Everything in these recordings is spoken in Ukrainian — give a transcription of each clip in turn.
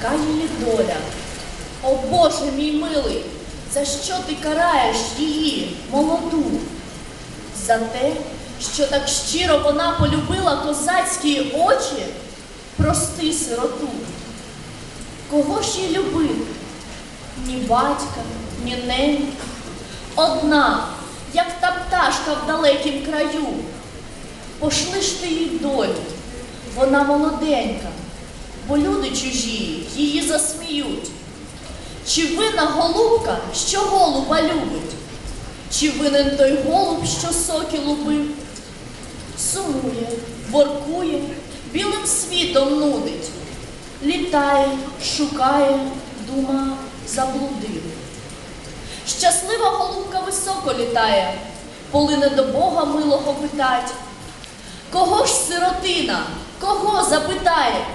така її доля. О Боже мій милий, за що ти караєш її, молоду? За те, що так щиро вона полюбила козацькі очі, прости сироту. Кого ж їй любити? Ні батька, ні ненька. Одна, як та пташка в далекім краю. Пошли ж ти їй долю, вона молоденька, бо люди чужі її. Чи винна голубка, що голуба любить? Чи винен той голуб, що соки лупив? Сумує, воркує, білим світом нудить, літає, шукає, дума, заблудив. Щаслива голубка високо літає, полине до Бога милого питать. Кого ж сиротина, кого запитає?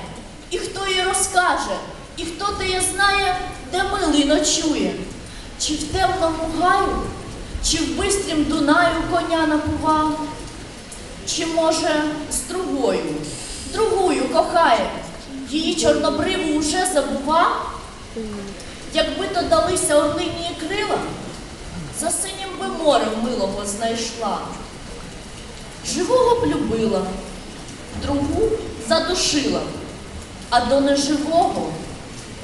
І хто їй розкаже, і хто теє знає, де милий ночує? Чи в темному гаю, чи в бистрім Дунаю коня напував? Чи може з другою, другою кохає, її чорнобриву уже забував? Якби то далися орлині крила, за синім би морем милого знайшла. Живого б любила, другу задушила, а до неживого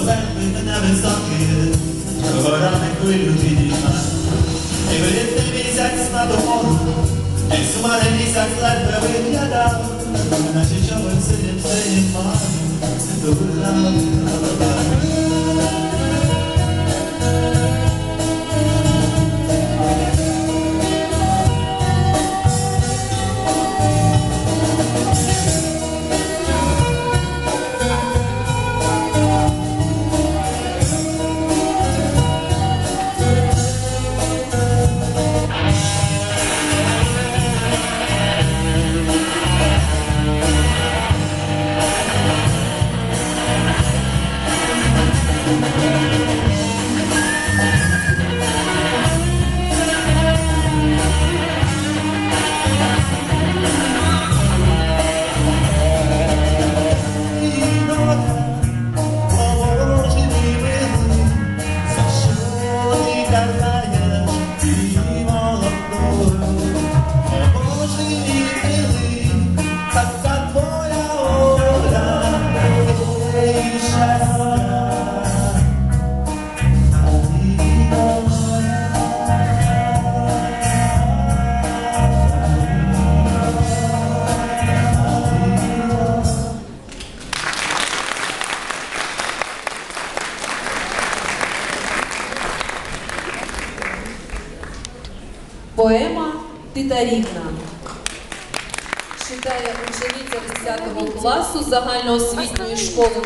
Na dole węgły na wysokie, Gorane chwilю підійма. І вирітний місяць на дому, як суманий місяць ледве виглядав, наче човен синім синім морем, дура. Поема Титарівна. Читає учениця 10 класу загальноосвітньої школи